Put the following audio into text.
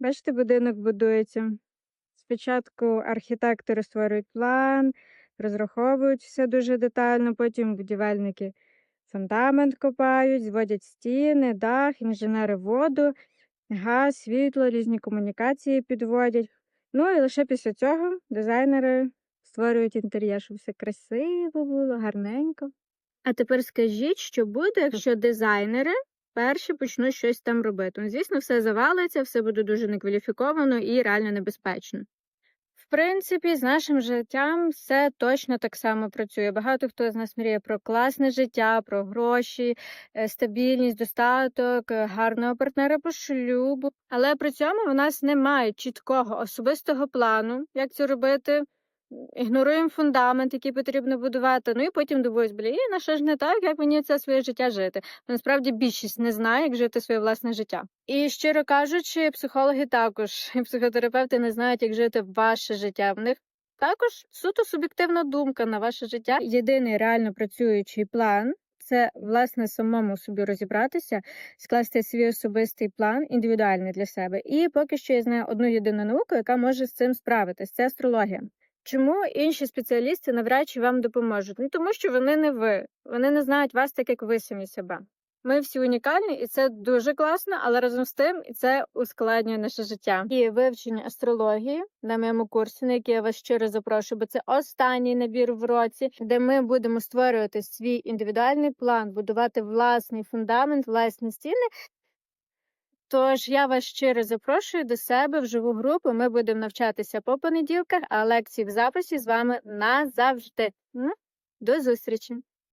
Бачите, будинок будується. Спочатку архітектори створюють план, розраховують все дуже детально, потім будівельники фундамент копають, зводять стіни, дах, інженери воду, газ, світло, різні комунікації підводять. Ну і лише після цього дизайнери створюють інтер'єр, щоб все красиво було, гарненько. А тепер скажіть, що буде, якщо дизайнери перші почнуть щось там робити. Ну, звісно, все завалиться, все буде дуже некваліфіковано і реально небезпечно. В принципі, з нашим життям все точно так само працює. Багато хто з нас мріє про класне життя, про гроші, е, стабільність, достаток, е, гарного партнера по шлюбу. Але при цьому у нас немає чіткого особистого плану, як це робити. Ігноруємо фундамент, який потрібно будувати. Ну і потім думають, блін, що ж не так, як мені це своє життя жити? Бо насправді більшість не знає, як жити своє власне життя. І щиро кажучи, психологи також і психотерапевти не знають, як жити ваше життя. В них також суто суб'єктивна думка на ваше життя. Єдиний реально працюючий план. Це власне самому собі розібратися, скласти свій особистий план індивідуальний для себе. І поки що я знаю одну єдину науку, яка може з цим справитись. Це астрологія. Чому інші спеціалісти навряд чи вам допоможуть? Ну тому що вони не ви, вони не знають вас так, як ви самі себе. Ми всі унікальні, і це дуже класно, але разом з тим і це ускладнює наше життя. І вивчення астрології на моєму курсі, на який я вас щиро запрошую, бо це останній набір в році, де ми будемо створювати свій індивідуальний план, будувати власний фундамент, власні стіни. Тож я вас щиро запрошую до себе в живу групу. Ми будемо навчатися по понеділках, а лекції в записі з вами назавжди. До зустрічі!